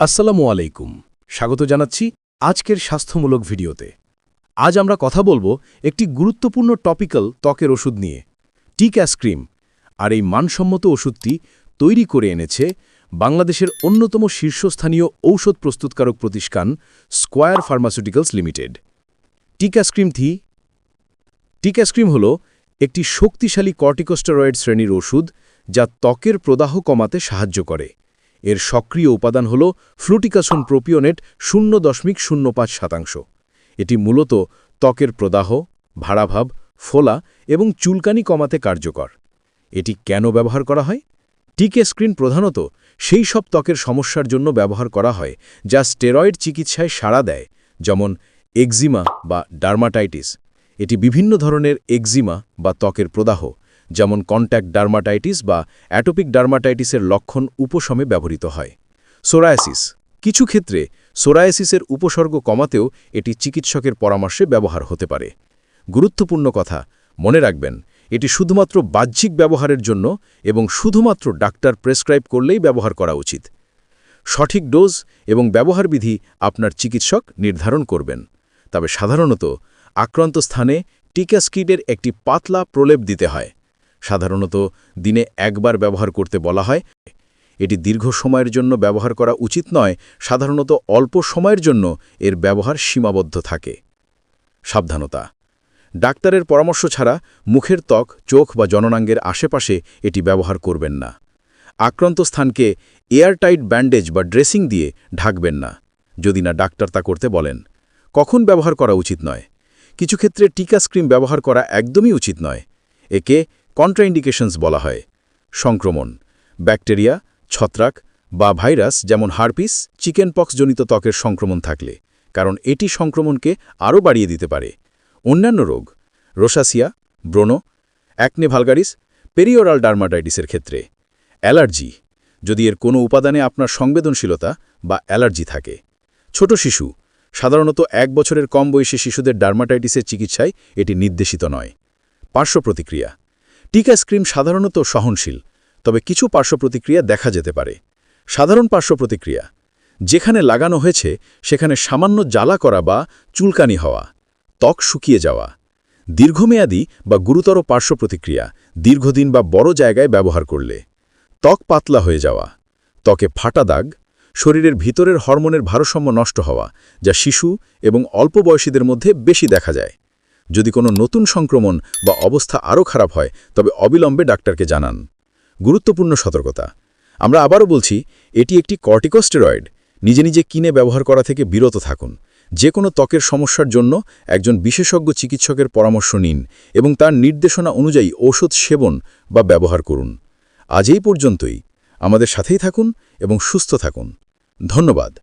আসসালামু আলাইকুম। স্বাগত জানাচ্ছি আজকের স্বাস্থ্যমূলক ভিডিওতে। আজ আমরা কথা বলব একটি গুরুত্বপূর্ণ টপিক্যাল ত্বকের ওষুধ নিয়ে টিক্যাস ক্রিম, আর এই মানসম্মত ওষুধটি তৈরি করে এনেছে বাংলাদেশের অন্যতম শীর্ষস্থানীয় ঔষধ প্রস্তুতকারক প্রতিষ্ঠান স্কোয়ার ফার্মাসিউটিক্যালস লিমিটেড। টিক্যাস থি টিক্যাস হল একটি শক্তিশালী কর্টিকোস্টেরয়েড শ্রেণির ওষুধ যা ত্বকের প্রদাহ কমাতে সাহায্য করে। এর সক্রিয় উপাদান হল ফ্লুটিকাসন প্রোপিওনেট শূন্য দশমিক শূন্য পাঁচ শতাংশ। এটি মূলত ত্বকের প্রদাহ, ভাড়াভাব, ফোলা এবং চুলকানি কমাতে কার্যকর। এটি কেন ব্যবহার করা হয়? টিকে স্ক্রিন প্রধানত সেই সব ত্বকের সমস্যার জন্য ব্যবহার করা হয় যা স্টেরয়েড চিকিৎসায় সাড়া দেয়, যেমন এক্সিমা বা ডার্মাটাইটিস। এটি বিভিন্ন ধরনের এক্সিমা বা ত্বকের প্রদাহ যেমন কন্ট্যাক্ট ডার্মাটাইটিস বা অ্যাটোপিক ডার্মাটাইটিসের লক্ষণ উপশমে ব্যবহৃত হয়। সোরায়াসিস। কিছু ক্ষেত্রে সোরায়াসিসের উপসর্গ কমাতেও এটি চিকিৎসকের পরামর্শে ব্যবহার হতে পারে। গুরুত্বপূর্ণ কথা, মনে রাখবেন, এটি শুধুমাত্র বাহ্যিক ব্যবহারের জন্য এবং শুধুমাত্র ডাক্তার প্রেসক্রাইব করলেই ব্যবহার করা উচিত। সঠিক ডোজ এবং ব্যবহারবিধি আপনার চিকিৎসক নির্ধারণ করবেন। তবে সাধারণত আক্রান্ত স্থানে টিকাস্কিডের একটি পাতলা প্রলেপ দিতে হয়। সাধারণত দিনে একবার ব্যবহার করতে বলা হয়। এটি দীর্ঘ সময়ের জন্য ব্যবহার করা উচিত নয়, সাধারণত অল্প সময়ের জন্য এর ব্যবহার সীমাবদ্ধ থাকে। সাবধানতা। ডাক্তারের পরামর্শ ছাড়া মুখের ত্বক, চোখ বা জননাঙ্গের আশেপাশে এটি ব্যবহার করবেন না। আক্রান্ত স্থানকে এয়ারটাইট ব্যান্ডেজ বা ড্রেসিং দিয়ে ঢাকবেন না, যদি না ডাক্তার তা করতে বলেন। কখন ব্যবহার করা উচিত নয়? কিছু ক্ষেত্রে টিকা স্ক্রিম ব্যবহার করা একদমই উচিত নয়। একে কন্ট্রাইন্ডিকেশনস বলা হয়। সংক্রমণ, ব্যাকটেরিয়া, ছত্রাক বা ভাইরাস যেমন হারপিস চিকেন জনিত ত্বকের সংক্রমণ থাকলে, কারণ এটি সংক্রমণকে আরও বাড়িয়ে দিতে পারে। অন্যান্য রোগ, রোসাসিয়া, ব্রোনো, অ্যাকনে ভালগারিস, পেরিওরাল ডার্মাটাইটিসের ক্ষেত্রে। অ্যালার্জি, যদি এর কোনো উপাদানে আপনার সংবেদনশীলতা বা অ্যালার্জি থাকে। ছোট শিশু, সাধারণত এক বছরের কম বয়সী শিশুদের ডার্মাটাইটিসের চিকিৎসায় এটি নির্দেশিত নয়। পার্শ্ব প্রতিক্রিয়া টিকা স্ক্রিম সাধারণত সহনশীল, তবে কিছু পার্শ্ব প্রতিক্রিয়া দেখা যেতে পারে। সাধারণ পার্শ্ব প্রতিক্রিয়া যেখানে লাগানো হয়েছে সেখানে সামান্য জ্বালা করা বা চুলকানি হওয়া, ত্বক শুকিয়ে যাওয়া, দীর্ঘমেয়াদী বা গুরুতর পার্শ্ব প্রতিক্রিয়া দীর্ঘদিন বা বড় জায়গায় ব্যবহার করলে, ত্বক পাতলা হয়ে যাওয়া, ত্বকে ফাটা দাগ, শরীরের ভিতরের হরমোনের ভারসাম্য নষ্ট হওয়া, যা শিশু এবং অল্প বয়সীদের মধ্যে বেশি দেখা যায়। যদি কোনো নতুন সংক্রমণ বা অবস্থা আরও খারাপ হয়, তবে অবিলম্বে ডাক্তারকে জানান। গুরুত্বপূর্ণ সতর্কতা। আমরা আবারও বলছি, এটি একটি কর্টিকোস্টেরয়েড। নিজে নিজে কিনে ব্যবহার করা থেকে বিরত থাকুন। যে কোনো ত্বকের সমস্যার জন্য একজন বিশেষজ্ঞ চিকিৎসকের পরামর্শ নিন এবং তার নির্দেশনা অনুযায়ী ঔষধ সেবন বা ব্যবহার করুন। আজ এই পর্যন্তই। আমাদের সাথেই থাকুন এবং সুস্থ থাকুন। ধন্যবাদ।